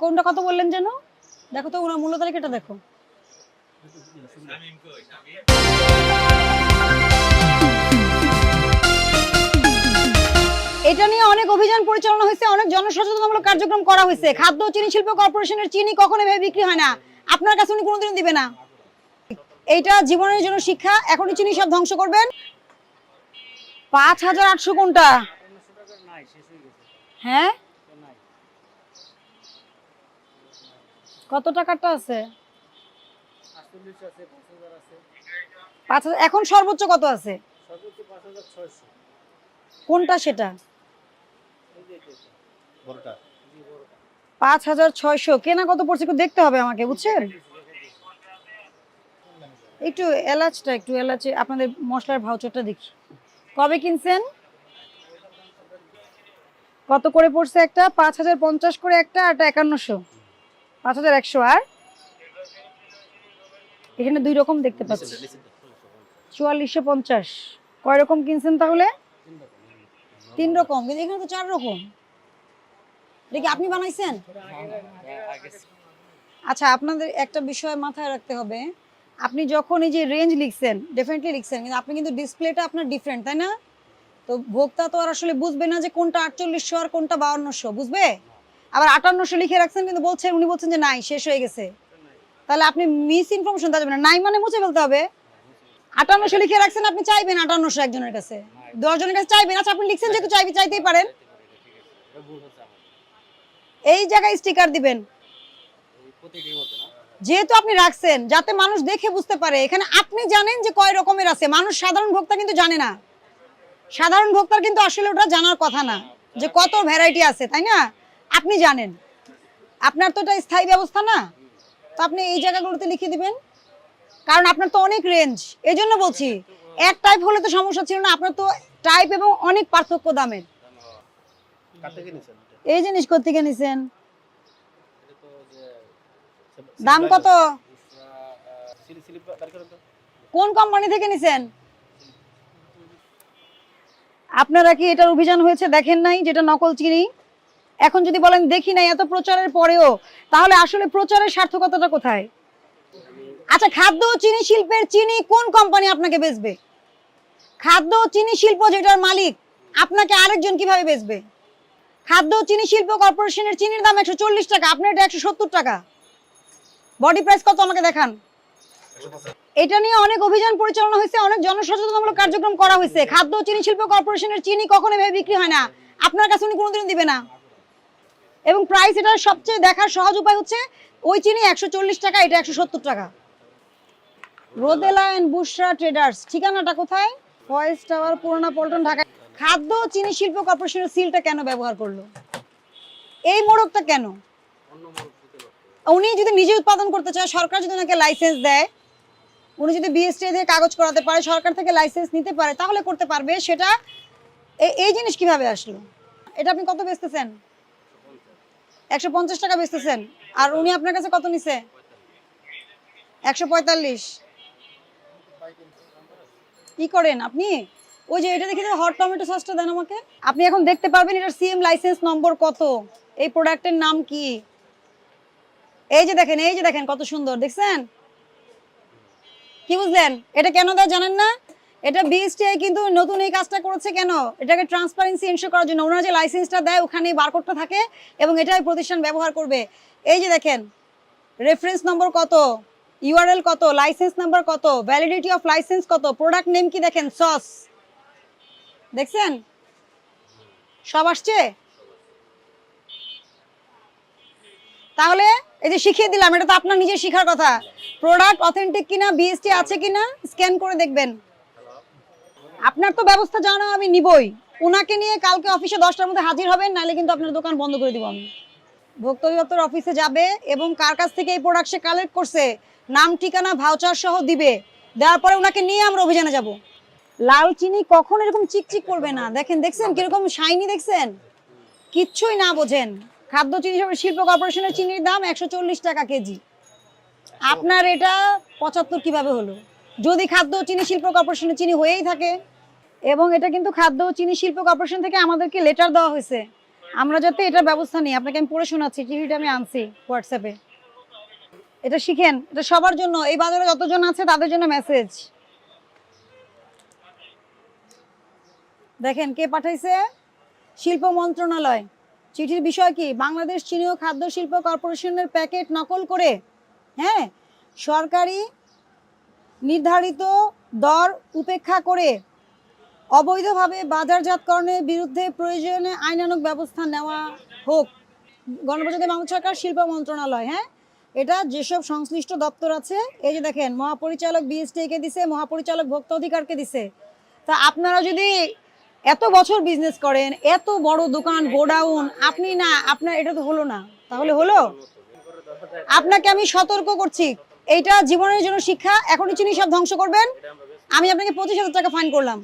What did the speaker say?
কোনটা কত বললেন যেন? দেখো তো, ওনার মূল্য তালিকাটা দেখো। এটা নিয়ে অনেক অভিযান পরিচালনা হয়েছে, অনেক জনসচেতনমূলক কার্যক্রম করা হয়েছে। খাদ্য চিনি শিল্প কর্পোরেশনের চিনি কখনো এভাবে বিক্রি হয় না। আপনার কাছে উনি কোনোদিন দিবে না। এইটা জীবনের জন্য শিক্ষা, এখনই চিনি সব ধ্বংস করবেন। পাঁচ হাজার আটশো কোনটা? হ্যাঁ? কত টাকারটা আছে? পাঁচ হাজার এখন সর্বোচ্চ কত আছে? কোনটা সেটা? পাঁচ হাজার ছয়শো। কেনা কত পড়ছে একটু দেখতে হবে আমাকে বুঝছেন? একটু এলাচটা একটু এলাচে আপনাদের মশলার ভাউচারটা দেখি। কবে কিনছেন? কত করে পড়ছে একটা? পাঁচ হাজার পঞ্চাশ করে একটা আর একটা একান্নশো। পাঁচ হাজার একশো আর? এখানে দুই রকম দেখতে পাচ্ছি। চুয়াল্লিশশো পঞ্চাশ। কয় রকম কিনছেন তাহলে? তিন রকম কিন্তু এখানে তো চার রকম। এটা কি আপনি বানাইছেন? আচ্ছা আপনাদের একটা বিষয় মাথায় রাখতে হবে। আপনি যখন এই যে রেঞ্জ লিখছেন ডেফিনেটলি লিখছেন কিন্তু আপনি কিন্তু ডিসপ্লেটা আপনার ডিফারেন্ট তাই না? তো ভোক্তা তো আর আসলে বুঝবে না যে কোনটা আটচল্লিশশো আর কোনটা বাউন্নশো বুঝবে? আবার আটান্নশো লিখে রাখছেন, কিন্তু বলছেন, উনি বলছেন যে নাই, শেষ হয়ে গেছে। তাহলে আপনি মিস ইনফরমেশন দেওয়া যাবে না। নাই মানে মুছে ফেলতে হবে। আটান্নশো লিখে রাখছেন, আপনি চাইবেন আটান্নশো একজনের কাছে। দশজনের কাছে চাইবেন। আচ্ছা আপনি লিখছেন যেহেতু চাইবে, চাইতেই পারেন। এই জায়গায় স্টিকার দিবেন। যেহেতু আপনি রাখছেন, যাতে মানুষ দেখে বুঝতে পারে। এখানে আপনি জানেন যে কয় রকমের আছে। মানুষ সাধারণ ভোক্তা কিন্তু জানে না। সাধারণ ভোক্তার কিন্তু আসলে ওটা জানার কথা না, যে কত ভ্যারাইটি আছে, তাই না? আপনি জানেন। আপনার তো এটা স্থায়ী ব্যবস্থা না। তো আপনি এই জায়গাগুলোতে লিখে দিবেন। কারণ আপনার তো অনেক রেঞ্জ এই জন্য বলছি এক টাইপ হলে তো সমস্যা ছিল না। আপনার তো টাইপ এবং অনেক পার্থক্য দামের। এই জিনিস কোথেকে নিছেন? দাম কত? কোন কোম্পানি থেকে নিছেন? আপনারা কি এটার অভিযান হয়েছে? দেখেন নাই যেটা নকল চিনি? এখন যদি বলেন দেখি নাই এত প্রচারের পরেও, তাহলে আসলে প্রচারের সার্থকতাটা কোথায়? আচ্ছা খাদ্য চিনি শিল্পের চিনি কোন কোম্পানি আপনাকে বেচবে? খাদ্য চিনি শিল্প যেটার মালিক, আপনাকে আরেকজন কীভাবে বেচবে? খাদ্য চিনি শিল্প কর্পোরেশনের চিনির দাম একশো চল্লিশ টাকা আপনার এটা একশো সত্তর টাকা। বডি প্রাইস কত আমাকে দেখান? এটা নিয়ে অনেক অভিযান পরিচালনা হয়েছে, অনেক জনসচেতনমূলক কার্যক্রম করা হয়েছে। খাদ্য চিনি শিল্প কর্পোরেশনের চিনি কখনো এভাবে বিক্রি হয় না। আপনার কাছে উনি কোনোদিন দিবে না। এবং প্রাইস এটার সবচেয়ে দেখার সহজ উপায় হচ্ছে, ওই চিনি একশো চল্লিশ টাকা, এটা একশো সত্তর টাকা। রোদেলা এন্ড বুশরা ট্রেডার্স ঠিকানাটা কোথায়? ফয়েজ টাওয়ার পুরোনা পল্টন ঢাকা খাদ্য চিনি শিল্প কর্পোরেশনের সিলটা কেন ব্যবহার করল? এই মোড়কটা কেন? উনি যদি নিজে উৎপাদন করতে চায়, সরকার যদি ওনাকে লাইসেন্স দেয়, উনি যদি বিএসটি দিয়ে কাগজ করাতে পারে, সরকার থেকে লাইসেন্স নিতে পারে, তাহলে করতে পারবে। সেটা এই জিনিস কীভাবে আসলো? এটা আপনি কত বেচতেছেন? একশো পঞ্চাশ টাকা বেচতেছেন। আর উনি আপনার কাছে কত নিছে? একশো পঁয়তাল্লিশ। কি করেন আপনি? ওই যে এটা দেখে হট টমেটো সসটা দেন আমাকে। আপনি এখন দেখতে পারবেন এটার সিএম লাইসেন্স নম্বর কত। এই প্রোডাক্টের নাম কি? এই যে দেখেন, এই যে দেখেন কত সুন্দর, দেখছেন? কি বুঝলেন? এটা কেন দেয় জানেন না? এটা বিএসটিআই কিন্তু নতুন এই কাজটা করেছে কেন? এটাকে ট্রান্সপারেন্সি এনশিওর করার জন্য। ওনারা যে লাইসেন্সটা দেয় ওখানে বারকোডটা থাকে এবং এটাই প্রতিষ্ঠান ব্যবহার করবে। এই যে দেখেন রেফারেন্স নম্বর কত? ইউআরএল কত? লাইসেন্স নাম্বার কত? ভ্যালিডিটি অফ লাইসেন্স কত? প্রোডাক্ট নেম কি দেখেন? সস দেখছেন? সব আসছে? তাহলে এই যে শিখিয়ে দিলাম, এটা তো আপনার নিজের শিখার কথা। প্রোডাক্ট অথেন্টিক কিনা বিএসটি আছে কিনা স্ক্যান করে দেখবেন। আপনার তো ব্যবস্থা জানো আমি নিবই। ওনাকে নিয়ে কালকে অফিসে দশটার মধ্যে হাজির হবেন, নাহলে কিন্তু আপনার দোকান বন্ধ করে দিব আমি। ভোক্তা অধিদপ্তর অফিসে যাবে এবং কার কাছ থেকে এই প্রোডাক্ট সে কালেক্ট করছে, নাম, ঠিকানা ভাউচার সহ দিবে। দেওয়ার পরে ওনাকে নিয়ে আমরা অভিযানে যাব। লাল চিনি কখন এরকম চিকচিক করবে না। দেখেন, দেখছেন কীরকম শাইনি দেখছেন? কিচ্ছুই না বোঝেন। খাদ্য চিনি শিল্প কর্পোরেশনের চিনির দাম একশো চল্লিশ টাকা কেজি। আপনার এটা পঁচাত্তর কীভাবে হলো? যদি খাদ্য চিনি শিল্প কর্পোরেশনের চিনি হয়েই থাকে, এবং এটা কিন্তু খাদ্য চিনি শিল্প কর্পোরেশন থেকে আমাদেরকে লেটার দেওয়া হয়েছে। আমরা যাতে এটার ব্যবস্থা নিই, আপনাকে আমি পড়ে শোনাচ্ছি চিঠিটা আমি আনছি হোয়াটসঅ্যাপে এটা শিখেন, এটা সবার জন্য, এই বাজারে যতজন আছে তাদের জন্য মেসেজ দেখেন, কে পাঠাইছে? শিল্প মন্ত্রণালয়। চিঠির বিষয় কি? বাংলাদেশ চিনি ও খাদ্য শিল্প কর্পোরেশনের প্যাকেট নকল করে হ্যাঁ? সরকারি নির্ধারিত দর উপেক্ষা করে অবৈধভাবে বাজারজাতকরণের বিরুদ্ধে প্রয়োজনে আইনানুগ ব্যবস্থা নেওয়া হোক। গণপ্রজাতন্ত্রী বাংলাদেশ সরকার, শিল্প মন্ত্রণালয় হ্যাঁ? এটা যেসব সংশ্লিষ্ট দপ্তর আছে, এই যে দেখেন, মহাপরিচালক বিএসটি কে দিছে, মহাপরিচালক ভোক্তা অধিকারকে দিছে। তা আপনারা যদি এত বছর বিজনেস করেন, এত বড় দোকান, গোডাউন, আপনি না, আপনার, এটা তো হলো না। তাহলে হলো? আপনাকে আমি সতর্ক করছি। এইটা জীবনের জন্য শিক্ষা, এখনই চিনি সব ধ্বংস করবেন। আমি আপনাকে পঁচিশ হাজার টাকা ফাইন করলাম।